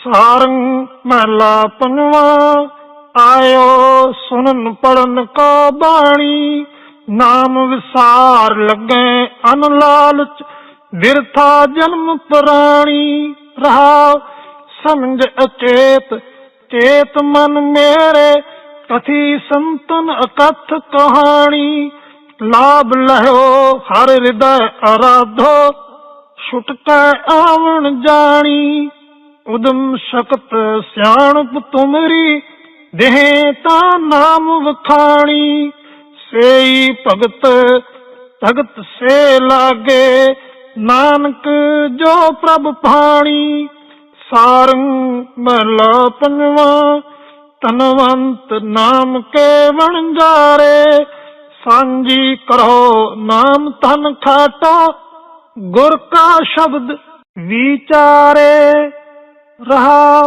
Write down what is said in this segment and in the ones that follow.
ਸਾਰੰਗ ਮਹਲਾ ਪੰਜਵਾ ਆਇਓ ਸੁਨਨ ਪੜਨ ਕਾ ਬਾਣੀ। ਨਾਮ ਵਿਸਾਰ ਲੱਗੇ ਅਨ ਲਾਲਚ ਬਿਰਥਾ ਜਨਮ ਪ੍ਰਾਣੀ। ਰਹਾ ਸਮਝ ਅਚੇਤ, ਚੇਤ ਮਨ ਮੇਰੇ, ਕਥੀ ਸੰਤਨ ਅਕਥ ਕਹਾਣੀ। ਲਾਭ ਲਹਿਓ ਹਰ ਹਿਰਦੈ ਅਰਾਧੋ, ਛੁਟਕੈ ਆਵਣ ਜਾਣੀ। ਉਦਮ ਸ਼ਕਤ ਸਿਆਣਪ ਤੁਮਰੀ ਦੇਹ ਤਾਂ ਨਾਮ ਵਖਾਣੀ। ਸੇਈ ਭਗਤ ਭਗਤ ਸੇ ਲਾਗੇ, ਨਾਨਕ ਜੋ ਪ੍ਰਭ ਭਾਣੀ। ਸਾਰੰਗ ਮਹਲਾ ਪੰਜਵਾ ਤਨਵੰਤ ਨਾਮ ਕੇ ਵਣਜਾਰੇ ਸਾਂਝੀ ਕਰੋ ਨਾਮ ਤਨ ਖਾਟਾ, ਗੁਰ ਕਾ ਸ਼ਬਦ ਵਿਚਾਰੇ। ਰਹਾ।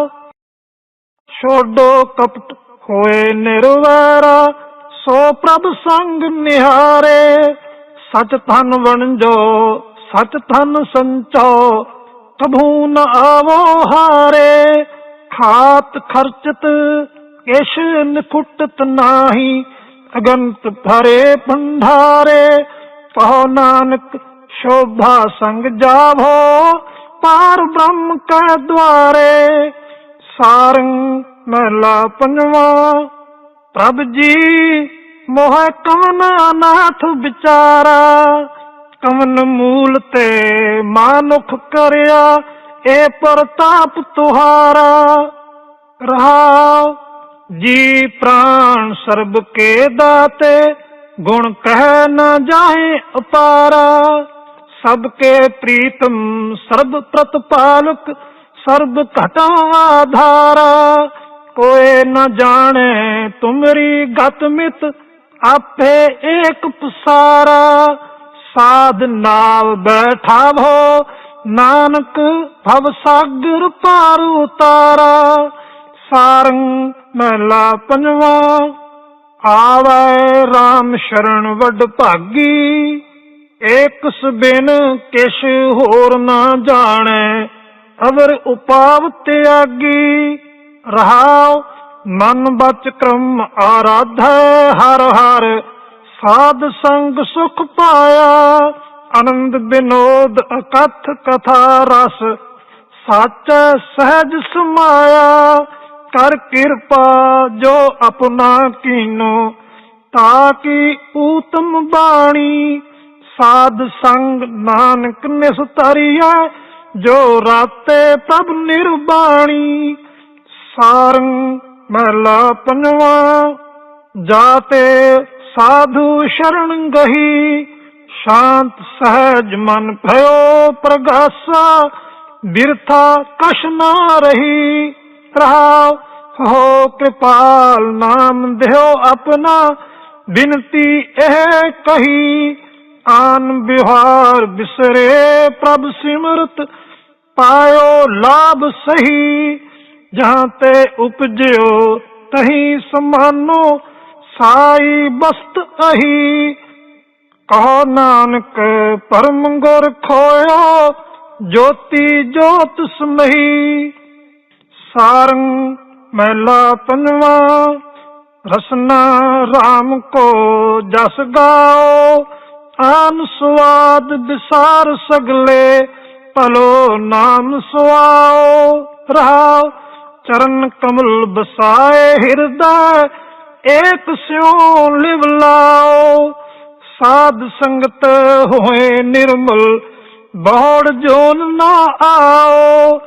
ਛੋਡੋ ਕਪਟ ਹੋਏ ਨਿਰਵੈਰਾ, ਸੋ ਪ੍ਰਭ ਸੰਗ ਨਿਹਾਰੇ। ਸਚ ਧਨ ਵਣਜੋ, ਸਚ ਧਨ ਸੰਚੋ ਕਭੂ ਨ ਆਵੋ ਹਾਰੇ। ਖਾਤ ਖਰਚਤ ਕਿਛ ਨਿਕੁਟਤ ਨਾਹੀ, ਅਗੰਤ ਭਰੇ ਭੰਡਾਰੇ। ਕਹੋ ਨਾਨਕ, ਸ਼ੋਭਾ ਸੰਗ ਜਾਵੋ ਪਾਰ ਬ੍ਰਹਮ ਕੈ ਦੁਆਰੇ, ਸਾਰੰਗ ਮਹਲਾ ਪੰਜਵਾ। ਪ੍ਰਭ ਜੀ ਮੋਹ ਕਵਨ ਅਨਾਥ ਵਿਚਾਰਾ, ਕਵਨ ਮੂਲ ਤੇ ਮਾਨੁਖ ਕਰਿਆ, ਏ ਪ੍ਰਤਾਪ ਤੁਹਾਰਾ। ਰਹਾ ਜੀ ਪ੍ਰਾਣ ਸਰਬ ਕੇ ਦਾਤੇ, ਗੁਣ ਕਹਿ ਨਾ ਜਾਏ ਅਪਾਰਾ। ਸਭ ਕੇ ਪ੍ਰੀਤਮ ਸਰਬ ਪ੍ਰਤਪਾਲਕ, ਸਰਬ ਘਟਾ ਆਧਾਰਾ। ਕੋਏ ਨ ਜਾਣੇ ਤੁਮਰੀ ਗਤ ਮਿਤ, ਆਪੇ ਏਕ ਪਸਾਰਾ। ਸਾਧ ਨਾਵ ਬੈਠਾਵੋ, ਨਾਨਕ ਭਵ ਸਾਗਰ ਪਾਰ ਉਤਾਰਾ। ਸਾਰੰਗ ਮਹਲਾ ਪੰਜਵਾ, ਆਵੈ RAM ਸ਼ਰਨ ਵਡ ਭਾਗੀ। ਏਕ ਬਿਨ ਕਿਛ ਹੋਰ ਨਾ ਜਾਣੈ, ਅਵਰ ਉਪਾਵ ਤਿਆਗੀ। ਰਹਾਉ ਮਨ ਬਚ ਕ੍ਰਮ ਆਰਾਧੈ, ਹਰ ਹਰ ਸਾਧ ਸੰਗ ਸੁਖ ਪਾਇਆ। ਆਨੰਦ ਬਿਨੋਦ ਅਕਥ ਕਥਾ ਰਸ, ਸੱਚ ਸਹਿਜ ਸਮਾਇਆ। ਕਰ ਕਿਰਪਾ ਜੋ ਆਪਣਾ ਕੀਨੋ ਤਾਕੀ ਊਤਮ ਬਾਣੀ। ਸਾਧ ਸੰਗ ਨਾਨਕ ਨਿਸਤਰੀਆ ਜੋ ਰਾਤੇ ਪ੍ਰਭ ਨਿਰਬਾਣੀ। ਸਾਰੰਗ ਮਹਲਾ ਪੰਜਵਾ, ਜਾਤੇ ਸਾਧੂ ਸ਼ਰਨ ਗਹੀ। ਸ਼ਾਂਤ ਸਹਿਜ ਮਨ ਭਇਓ ਪ੍ਰਗਾਸਾ, ਬਿਰਥਾ ਕਛ ਨਾ ਰਹੀ। ਰਹਾ ਹੋ ਕਿਰਪਾਲ ਨਾਮ ਦਿਓ ਆਪਣਾ, ਬਿਨਤੀ ਇਹ ਕਹੀ। ਆਨ ਬਿਹਾਰ ਬਿਸਰੇ ਪ੍ਰਭ ਸਿਮਰਤ, ਪਾਇਓ ਲਾਭ ਸਹੀ, ਜਹਾਂ ਤੇ ਉਪਜਿਓ ਤਹੀਂ ਸਮਾਨੋ, ਸਾਈ ਬਸਤ ਅਹੀ। ਕਹੋ ਨਾਨਕ, ਪਰਮ ਗੁਰ ਖੋਇਓ, ਜੋਤੀ ਜੋਤ ਸਮਹੀ। ਸਾਰੰਗ ਮਹਿਲਾ ਪੰਜਵਾ, ਰਸਨਾ RAM ਕੋ ਜਸ ਗਾਓ। ਆਨ ਸਵਾਦ ਵਿਸਾਰ ਸਗਲੇ, ਭਲੋ ਨਾਮ ਸੁਆਓ। ਰਹਾਓ, ਚਰਨ ਕਮਲ ਬਸਾਏ ਹਿਰਦਾ, ਏਕ ਸਿਉ ਲਿਵ ਲਾਓ। ਸਾਧ ਸੰਗਤ ਹੋਏ ਨਿਰਮਲ, ਬੌੜ ਜੋਨ ਨਾ ਆਓ।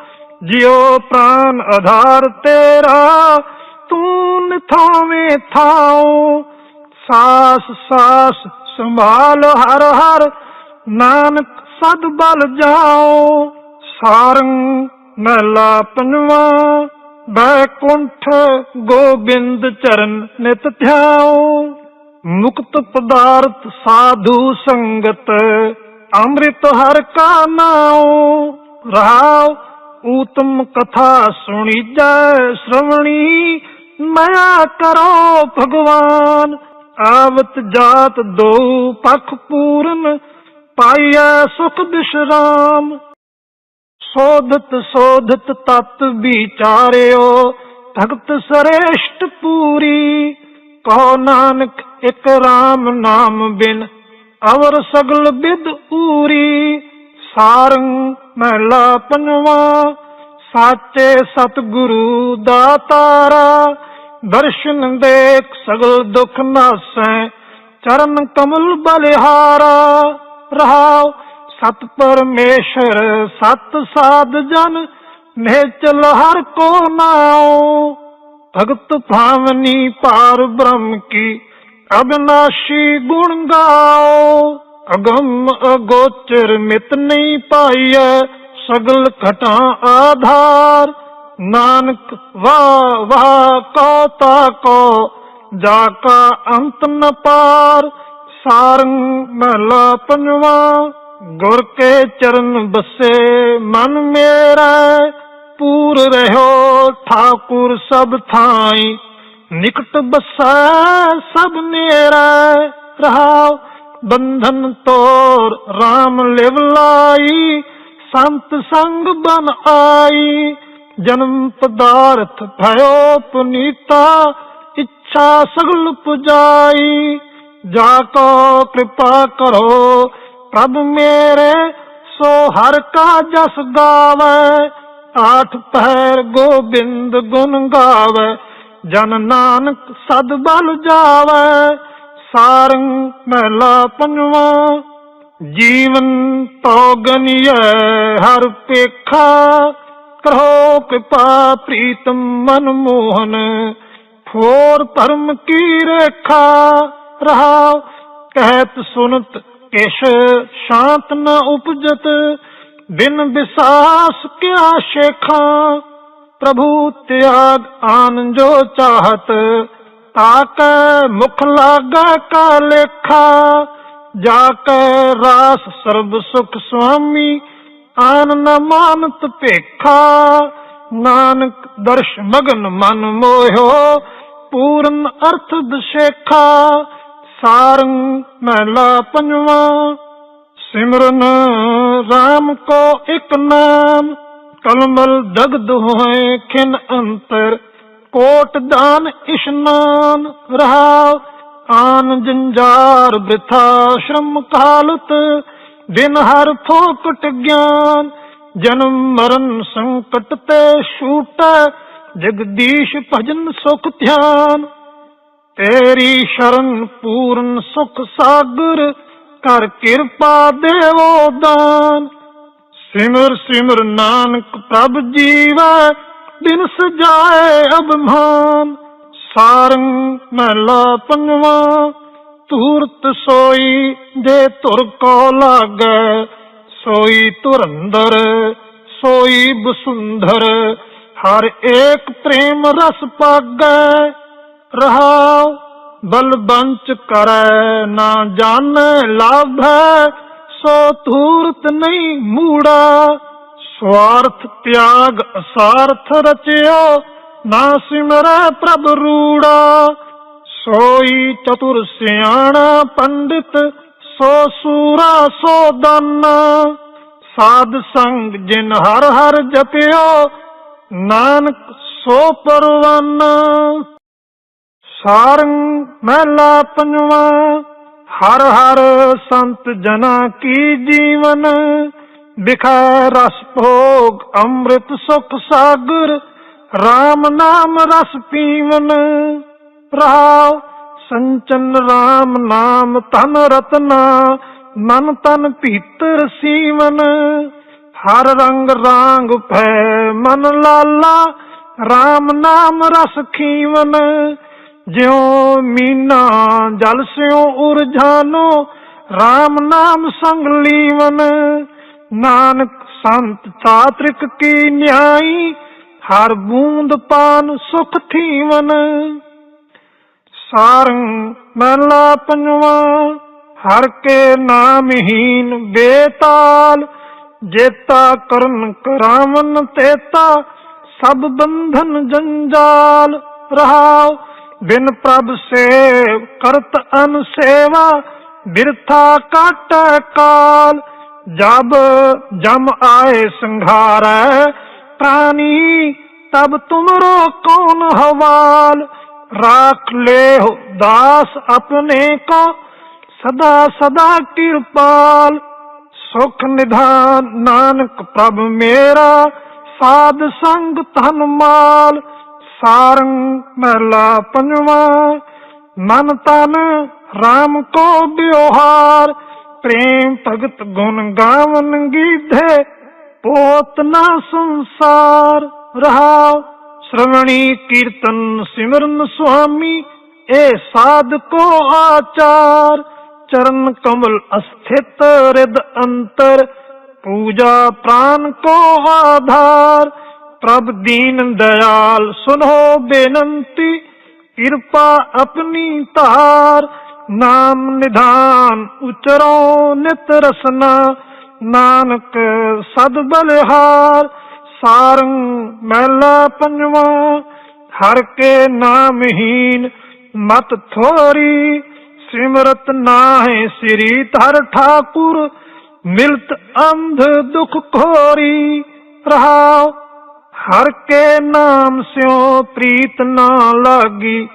ਜਿਉ ਪ੍ਰਾਨ ਆਧਾਰ ਤੇਰਾ, ਤੂੰ ਨਿਥਾਵੇਂ ਥਾਉ। ਸਾਸ ਸਾਸ ਸੰਭਾਲ, ਹਰ ਹਰ ਨਾਨਕ ਸਦ ਬਲ ਜਾਓ। ਸਾਰੰ ਮਹਲਾ ਪੰਜਵਾ ਬੈਕੁੰਠ ਗੋਬਿੰਦ ਚਰਨ ਨਿਤ ਧਿਆਓ। ਮੁਕਤ ਪਦਾਰਥ ਸਾਧੂ ਸੰਗਤ, ਅੰਮ੍ਰਿਤ ਹਰ ਕਾ ਨਾਉ ਰਹਾਉ ਊਤਮ ਕਥਾ ਸੁਣੀ ਜੈ ਸ਼੍ਰਵਣੀ, ਮਾਇਆ ਕਰੋ ਭਗਵਾਨ। ਆਵਤ ਜਾਤ ਦੋ ਪਖ ਪੂਰਨ, ਪਾਈਐ ਸੁਖ ਬਿਸ਼ਰਾਮ। ਸੋਧਤ ਸੋਧਤ ਤਤ ਵਿਚਾਰਿਓ, ਭਗਤ ਸਰੇਸ਼ਟ ਪੂਰੀ। ਕਹੋ ਨਾਨਕ ਇਕ RAM ਨਾਮ ਬਿਨ, ਅਵਰ ਸਗਲ ਬਿਦ ਪੂਰੀ ਸਾਰੰਗ ਮਹਿਲਾ ਪੰਜਵਾ, ਸਾਚੇ ਸਤਿਗੁਰੂ ਦਾਤਾਰਾ ਦਰਸ਼ਨ ਦੇਖ ਸਗਲ ਦੁਖ ਨਾਸੈ, ਚਰਨ ਕਮਲ ਬਲਿਹਾਰਾ। ਰਹਾਉ ਸਤ ਪਰਮੇਸ਼ਰ, ਸਤ ਸਾਧ ਜਨ ਨਿਹਚਲ ਹਰ ਕੋ ਨਾਉ। ਭਗਤ ਭਾਵਨੀ ਪਾਰ ਬ੍ਰਹਮ ਕੀ, ਅਬਨਾਸ਼ੀ ਗੁਣ ਗਾਓ ਅਗਮ ਅਗੋਚਰ ਮਿਤ ਨਹੀਂ ਪਾਈਐ, ਸਗਲ ਘਟਾਂ ਆਧਾਰ। ਨਾਨਕ ਵਾਹ ਵਾਹ ਕੋ ਤਾ ਕੋ, ਜਾ ਕਾ ਅੰਤ ਨ ਪਾਰ, ਸਾਰੰਗ ਮਹਲਾ ਪੰਜਵਾ, ਗੁਰ ਕੇ ਚਰਨ ਬਸੇ, ਮਨ ਮੇਰਾ ਪੂਰ ਰਹਿਓ, ਠਾਕੁਰ ਸਭ ਥਾਈ, ਨਿਕਟ ਬਸੈ, ਸਭ ਨੇਰਾ ਰਹਾਉ ਬੰਧਨ ਤੋਰ RAM ਲਿਵ ਲਾਈ, ਸੰਤ ਸੰਗ ਬਨ ਆਈ ਜਨਮ ਪਦਾਰਥ ਭਇਓ ਪੁਨੀਤਾ, ਇੱਛਾ ਸਗਲ ਪੁਜਾਈ। ਜਾ ਕੋ ਕਿਰਪਾ ਕਰੋ, ਪ੍ਰਭ ਮੇਰੇ, ਸੋ ਹਰ ਕਾ ਜਸ ਗਾਵੇ। ਆਠ ਪਹਿਰ ਗੋਬਿੰਦ ਗੁਣ ਗਾਵੇ, ਜਨ ਨਾਨਕ ਸਦ ਬਲ ਜਾਵੇ। ਸਾਰੰਗ ਮਹਿਲਾ ਪੰਜਵਾ, ਜੀਵਨ ਤੋ ਗਨੀਐ ਹਰ ਪੇਖਾ ਕਰੋ ਕਿਰਪਾ ਪ੍ਰੀਤਮ ਮਨ ਮੋਹਨ ਫੋਰ ਧਰਮ ਕੀ ਰੇਖਾ ਰਹਾ? ਕਹਿਤ ਸੁਨਤ, ਕਿਛ ਸ਼ਾਂਤ ਨ ਉਪਜਤ, ਬਿਨ ਵਿਸਾਸ ਕਿਆ ਸ਼ੇਖਾਂ? ਪ੍ਰਭੂ ਤਿਆਗ ਆਨ ਜੋ ਚਾਹਤ, ਤਾਕੈ ਮੁਖ ਲਾਗੈ ਕਾ ਲੇਖਾ? ਜਾ ਕੇ ਰਾਸ ਸਰਬ ਸੁਖ ਸੁਆਮੀ ਆਨ ਨ ਮਾਨਤ ਭੇਖਾ। ਨਾਨਕ ਦਰਸ਼ ਮਗਨ ਮਨ ਮੋਹਿਓ, ਪੂਰਨ ਅਰਥ ਦਸ਼ੇਖਾ। ਸਾਰੰਗ ਮਹਿਲਾ ਪੰਜਵਾ, ਸਿਮਰਨ RAM ਕੋ ਇਕ ਨਾਮ। ਕਲਮਲ ਦਗਦ ਹੋਏ ਖਿਨ ਅੰਤਰ, ਕੋਟ ਦਾਨ ਇਸ਼ਨਾਨ ਰਹਾ। ਆਨ ਜੰਜਾਰ ਬਿਥਾ ਸ਼ਰਮ ਕਾਲਤ ਦਿਨ ਹਰ ਫੋਕਟ ਗਿਆਨ, ਜਨਮ ਮਰਨ ਸੰਕਟ ਤੇ ਛੂਟੈ, ਜਗਦੀਸ਼ ਭਜਨ ਸੁਖ ਧਿਆਨ। ਤੇਰੀ ਸ਼ਰਨ ਪੂਰਨ ਸੁਖ ਸਾਗਰ ਕਰ ਕਿਰਪਾ ਦੇਵੋ ਦਾਨ। ਸਿਮਰ ਸਿਮਰ ਨਾਨਕ ਪ੍ਰਭ ਜੀਵੈ, ਬਿਨ ਸਜਾਏ ਅਭਿਮਾਨ। ਸਾਰੰਗ ਮਹਿਲਾ ਪੰਜਵਾ। ਤੂਰਤ ਸੋਈ ਦੇ ਧੁਰ ਕੋ ਲਾਗੈ, ਸੋਈ ਧੁਰੰਦਰ ਸੋਈ ਬਸੁੰਧਰ। ਹਰ ਏਕ ਪ੍ਰੇਮ ਰਸ ਪਾਗੈ, ਰਹਾਉ ਬਲ ਬੰਚ ਕਰੈ। ਨਾ ਜਾਣੈ ਲਾਭੈ, ਸੋ ਧੂਰਤ ਨਹੀਂ ਮੂੜਾ। ਸਵਾਰਥ ਤਿਆਗ ਅਸਾਰਥ ਰਚਿਓ, ਨਾ ਸਿਮਰੈ ਪ੍ਰਭ ਰੂੜਾ। ਸੋਈ ਚਤੁਰ ਸਿਆਣਾ ਪੰਡਿਤ, ਸੋ ਸੂਰਾ ਸੋ ਦਾਨਾ। ਸਾਧ ਸੰਗ ਜਿਨ ਹਰ ਹਰ ਜਪਿਓ, ਨਾਨਕ ਸੋ ਪਰਵਾਨਾ। ਸਾਰੰਗ ਮਹਿਲਾ ਪੰਜਵਾ, ਹਰ ਹਰ ਸੰਤ ਜਨਾ ਕੀ ਜੀਵਨ। ਬਿਖਾ ਰਸ ਭੋਗ ਅੰਮ੍ਰਿਤ ਸੁਖ ਸਾਗਰ RAM ਨਾਮ ਰਸ ਪੀਵਨ। ਰਹਾਉ ਸੰਚਨ RAM ਨਾਮ ਤਨ ਰਤਨਾ ਮਨ ਤਨ ਭੀਤਰ ਸੀਵਨ। ਹਰ ਰੰਗ ਰਾਂਗ ਭੈ ਮਨ ਲਾਲਾ RAM ਨਾਮ ਰਸ ਖੀਵਨ। ਜਿਉ ਮੀਨਾ ਜਲ ਸਿਉ ਉਰਝਾਨੋ RAM ਨਾਮ ਸੰਗ ਲੀਵਨ। ਨਾਨਕ ਸੰਤ ਚਾਤ੍ਰਿਕ ਕੀ ਨਿਆਈ ਹਰ ਬੂੰਦ ਪਾਨ ਸੁਖ ਥੀਵਨ। ਸਾਰੰ ਮਹਲਾ ਪੰਜਵਾਂ, ਹਰ ਕੇ ਨਾਮ ਹੀਨ ਬੇਤਾਲ, ਜੇਤਾ ਕਰਨ ਕਰਾਵਨ ਤੇਤਾ, ਸਭ ਬੰਧਨ ਜੰਜਾਲ ਰਹਾ ਬਿਨ ਪ੍ਰਭ ਸੇ ਕਰਤ ਅਨ ਸੇਵਾ, ਬਿਰਥਾ ਕਟ ਕਾਲ, ਜਬ ਜਮ ਆਏ ਸੰਘਾਰੈ, ਪ੍ਰਾਨੀ ਤਬ ਤੁਮਰੋ ਕੌਣ ਹਵਾਲ राख ले हो दास अपने को सदा सदा कृपाल सुख निधान नानक प्रभ मेरा साध संग धन माल सारंग महला पंजवा मन तन राम को व्यवहार प्रेम भगत गुण गावन गीधे पोत ना संसार रहा ਸ਼੍ਰਵਣੀ ਕੀਰਤਨ ਸਿਮਰਨ ਸੁਆਮੀ, ਏ ਸਾਧ ਕੋ ਆਚਾਰ। ਚਰਨ ਕਮਲ ਅਸਥਿਤ ਰਿਦ ਅੰਤਰ, ਪੂਜਾ ਪ੍ਰਾਨ ਕੋ ਆਧਾਰ। ਪ੍ਰਭ ਦੀਨ ਦਇਆਲ ਸੁਨੋ ਬੇਨੰਤੀ, ਕਿਰਪਾ ਆਪਣੀ ਧਾਰ। ਨਾਮ ਨਿਧਾਨ ਉਚਰੋ ਨਿਤ ਰਸਨਾ, ਨਾਨਕ ਸਦ ਬਲਿਹਾਰ। ਸਾਰੰ ਮਹਿਲਾ ਪੰਜਵਾਂ, ਹਰ ਕੇ ਨਾਮਹੀਨ ਮਤ ਥੋਰੀ, ਸਿਮਰਤ ਨਾ ਹੈ ਸ੍ਰੀ ਧਰ ਠਾਕੁਰ, ਮਿਲਤ ਅੰਧ ਦੁਖ ਖੋਰੀ ਰਹਾਉ, ਹਰ ਕੇ ਨਾਮ ਸਿਓ ਪ੍ਰੀਤ ਨਾ ਲਾਗੀ,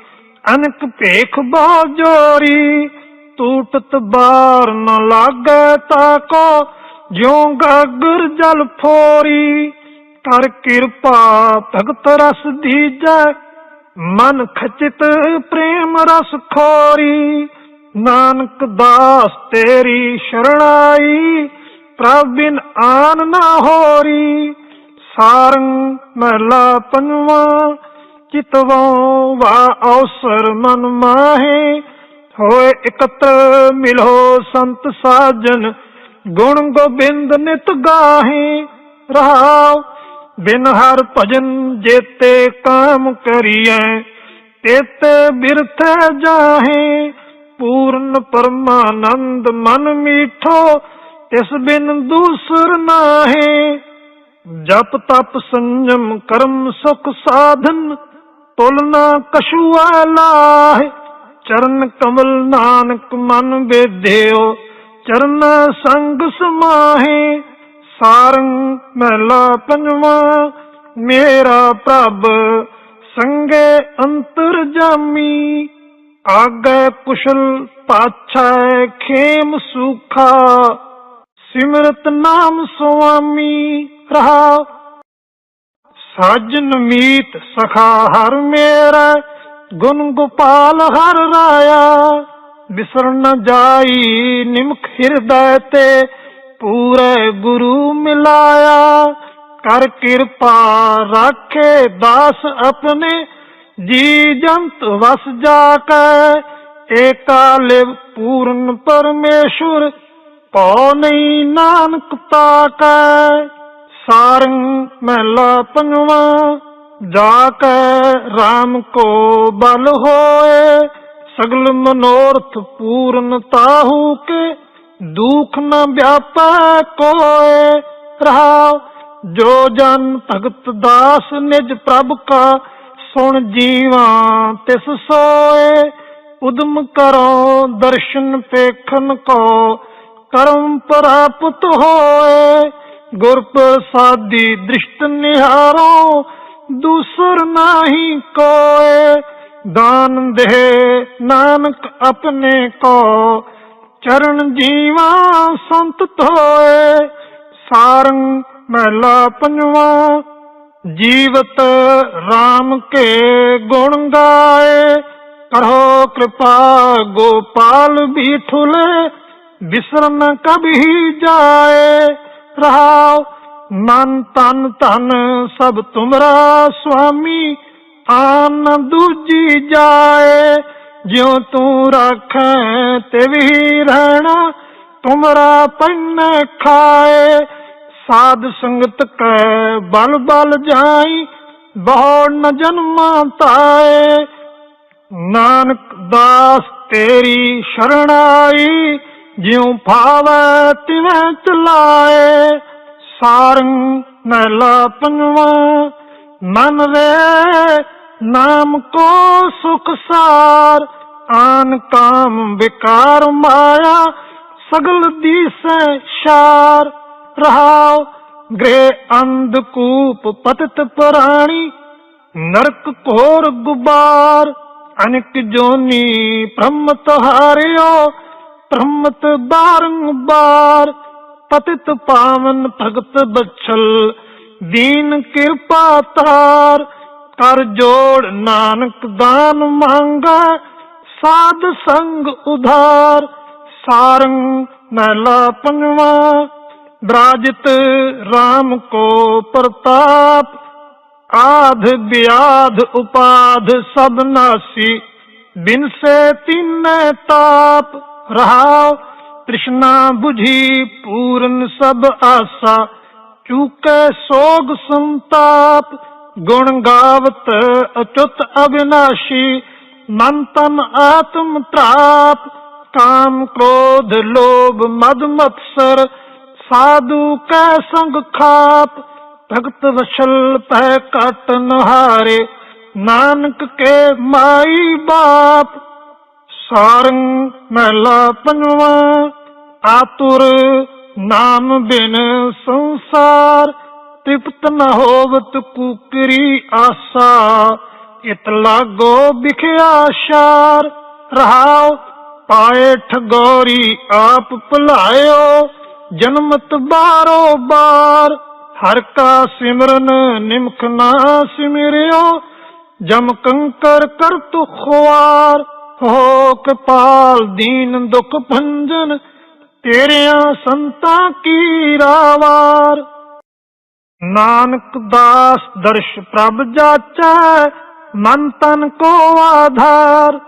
ਅਨਕ ਭੇਖ ਬਹੁ ਜੋਰੀ ਟੂਟਤ ਬਾਰ ਨ ਲਾਗੈ ਤਾਕੋ ਜਿਉ ਗਾਗਰ ਜਲ ਫੋਰੀ। ਕਰ ਕਿਰਪਾ, ਭਗਤ ਰਸ ਦੀਜੈ। ਮਨ ਖਚਿਤ, ਪ੍ਰੇਮ ਰਸ ਖੋਰੀ। ਨਾਨਕ ਦਾਸ ਤੇਰੀ ਸ਼ਰਣਾਈ, ਪ੍ਰਭ ਬਿਨ ਆਨ ਨਾ ਹੋਰੀ। ਸਾਰੰਗ ਮਹਿਲਾ ਪੰਜਵਾ, ਚਿਤਵੋਂ ਵਾ ਅਵਸਰ ਮਨ ਮਾਹੇ। ਹੋਏ ਇਕਤਰ ਮਿਲੋ ਸੰਤ ਸਾਜਨ, ਗੁਣ ਗੋਬਿੰਦ ਨਿਤ ਗਾਹੇ। ਰਹਾਉ ਬਿਨ ਹਰ ਭਜਨ ਜੇਤੇ ਕਾਮ ਕਰੀਐ, ਤੇਤੇ ਬਿਰਥ ਜਾਹੇ, ਪੂਰਨ ਪਰਮਾਨੰਦ ਮਨ ਮੀਠੋ, ਤਿਸ ਬਿਨ ਦੂਸਰ ਨਾਹੇ। ਜਪ ਤਪ ਸੰਜਮ ਕਰਮ ਸੁਖ ਸਾਧਨ ਤੁਲਨਾ ਕਛੂਆ ਲਾਹੇ। ਚਰਨ ਕਮਲ ਨਾਨਕ ਮਨ ਬੇਧਿਓ ਚਰਨ ਸੰਗ ਸਮਾਹੇ। ਸਾਰੰਗ ਮਹਿਲਾ ਪੰਜਵਾ, ਮੇਰਾ ਪ੍ਰਭ ਸੰਗੇ ਅੰਤਰ ਜਾਮੀ। ਆਗੇ ਕੁਸ਼ਲ ਪਾਛੈ ਖੇਮ ਸੁਖਾ, ਸਿਮਰਤ ਨਾਮ ਸੁਆਮੀ ਰਹਾ। ਸਾਜਨ ਮੀਤ ਸਖਾ ਹਰ ਮੇਰਾ, ਗੁਣ ਗੋਪਾਲ ਹਰ ਰਾਇਆ। ਬਿਸਰ ਨ ਜਾਈ ਨਿਮਖ ਹਿਰਦੈ ਤੇ ਪੂਰੇ ਗੁਰੂ ਮਿਲਾਇਆ। ਕਰ ਕਿਰਪਾ ਰੱਖੇ ਦਾਸ ਆਪਣੇ। ਜੀ ਜੰਤ ਵਸ ਜਾ ਕੇ ਏਕਾ ਲਿਵ ਪੂਰਨ ਪਰਮੇਸ਼ਵਰ ਪਉ ਨਹੀਂ ਨਾਨਕ ਤਾਕੈ ਸਾਰੰਗ ਮਹਿਲਾ ਪੰਜਵਾ ਜਾ ਕੇ RAM ਕੋ ਬਲ ਹੋਏ। ਸਗਲ ਮਨੋਰਥ ਪੂਰਨ ਤਾਹੂ ਕੇ ਦੁਖ ਨ ਵਿਆਪੈ ਕੋਏ ਰਹਾ ਜੋ ਜਨ ਭਗਤ ਦਾਸ ਨਿਜ ਪ੍ਰਭ ਕਾ, ਸੁਣ ਜੀਵਾ ਤਿਸ ਸੋਏ। ਉਦਮ ਕਰੋ ਦਰਸ਼ਨ ਪੇਖਨ ਕੋ, ਕਰਮ ਪ੍ਰਾਪਤ ਹੋਏ। ਗੁਰ ਪ੍ਰਸਾਦੀ ਦ੍ਰਿਸ਼ਟ ਨਿਹਾਰੋ, ਦੂਸਰ ਨਾਹੀ ਕੋਏ। ਦਾਨ ਦੇ ਨਾਨਕ ਆਪਣੇ ਕੋ ਚਰਨ ਜੀਵਾ ਸੰਤ ਧੋਏ, ਸਾਰੰਗ ਮਹਿਲਾ ਪੰਜਵਾ, ਜੀਵਤ RAM ਕੇ ਗੁਣ ਗਾਏ। ਕਰੋ ਕਿਰਪਾ ਗੋਪਾਲ ਬੀਠੁਲੇ ਬਿਸਰ ਨ ਜਾਏ। ਰਹਾਉ ਮਨ ਤਨ ਧਨ ਸਭ ਤੁਮਰਾ ਸੁਆਮੀ ਆਨ ਦੂਜੀ ਜਾਏ। ਜਿਉ ਤੂੰ ਰਾਖੈ ਤੇ ਵੀ ਰਹਿਣਾ, ਤੁਮਰਾ ਪੰਨ ਖਾਏ, ਸਾਧ ਸੰਗਤ ਕੈ ਬਲ ਬਲ ਜਾਈ, ਬਹੁ ਨ ਜਨਮਾਂ ਤਾਏ ਨਾਨਕ ਦਾਸ ਤੇਰੀ ਸ਼ਰਣਾਈ, ਜਿਉ ਭਾਵੈ ਤਿਵੇਂ ਚਲਾਏ, ਸਾਰੰਗ ਮਹਿਲਾ ਪੰਜਵਾ ਮਨ ਵੇ ਨਾਮ ਕੋ ਸੁਖ ਸਾਰ, ਆਨ ਕਾਮ ਵਿਕਾਰ ਮਾਇਆ, ਸਗਲ ਦੀਸੈ ਆਸ਼ਾਰ ਰਹਾਉ, ਗ੍ਰਹਿ ਅੰਧਕੂਪ ਪਤਿਤ ਪ੍ਰਾਣੀ, ਨਰਕ ਘੋਰ ਗੁਬਾਰ। ਅਨਕ ਜੋਨੀ ਬ੍ਰਹਮ ਤੁਹਾਰਿਓ, ਬ੍ਰਹਮਤ ਬਾਰੰਬਾਰ ਪਤਿਤ ਪਾਵਨ ਭਗਤ ਬਚਲ ਦੀਨ ਕਿਰਪਾ ਤਾਰ। ਕਰ ਜੋੜ, ਨਾਨਕ ਦਾਨ ਮੰਗਾ, ਸਾਧ ਸੰਗ ਉਧਾਰ, ਸਾਰੰਗ ਮਹਿਲਾ ਪੰਜਵਾ, ਬਰਾਜਿਤ RAM ਕੋ ਪ੍ਰਤਾਪ, ਆਧ ਵਿਆਧ ਉਪਾਧ ਸਭ ਨਾਸੀ, ਬਿਨ ਸੇ ਤਿਨੈ ਤਾਪ, ਰਹਾਉ, ਤ੍ਰਿਸ਼ਨਾ 부ਝੀ ਪੂਰਨ ਸਭ ਆਸਾ, ਚੂਕੈ ਸੋਗ ਸੰਤਾਪ ਗੁਣ ਗਾਵਤ, ਅਚੁਤ ਅਬਿਨਾਸ਼ੀ ਮਨ ਤਨ ਆਤਮ ਤ੍ਰਾਪ ਕਾਮ ਕ੍ਰੋਧ ਲੋਭ ਮਦ ਮਤਸਰ, ਸਾਧੂ ਕੈ ਸੰਗ ਖਾਪ, ਭਗਤ ਵਸ਼ਲ ਪੈ ਕਟ ਨਹਾਰੇ, ਨਾਨਕ ਕੇ ਮਾਈ ਬਾਪ। ਸਾਰੰਗ ਮਹਿਲਾ ਪੰਜਵਾ, ਆਤੁਰ ਨਾਮ ਬਿਨ ਸੰਸਾਰ। ਤ੍ਰਿਪਤ ਨ ਹੋਵਤ ਕੁਕਰੀ ਆਸਾ, ਇਤ ਲਾਗੋ ਵਿਖਿਆ ਸ਼ਾਰ। ਰਹਾਉ ਪਾਏ ਠਗੋਰੀ ਆਪ ਭੁਲਾਇਓ, ਜਨਮਤ ਬਾਰੋ ਬਾਰ। ਹਰ ਕਾ ਸਿਮਰਨ ਨਿਮਖ ਨਾ ਸਿਮਰਿਓ, ਜਮ ਕੰਕਰ ਕਰ ਤੁ ਖੁਆਰ। ਹੋ ਕਪਾਲ ਦੀਨ ਦੁਖ ਭੰਜਨ, ਤੇਰਿਆਂ ਸੰਤਾਂ ਕੀ ਰਾਵਾਰ। ਨਾਨਕ ਦਾਸ ਦਰਸ਼ ਪ੍ਰਭ ਜਾਚੈ ਮਨ ਤਨ ਕੋ ਆਧਾਰ।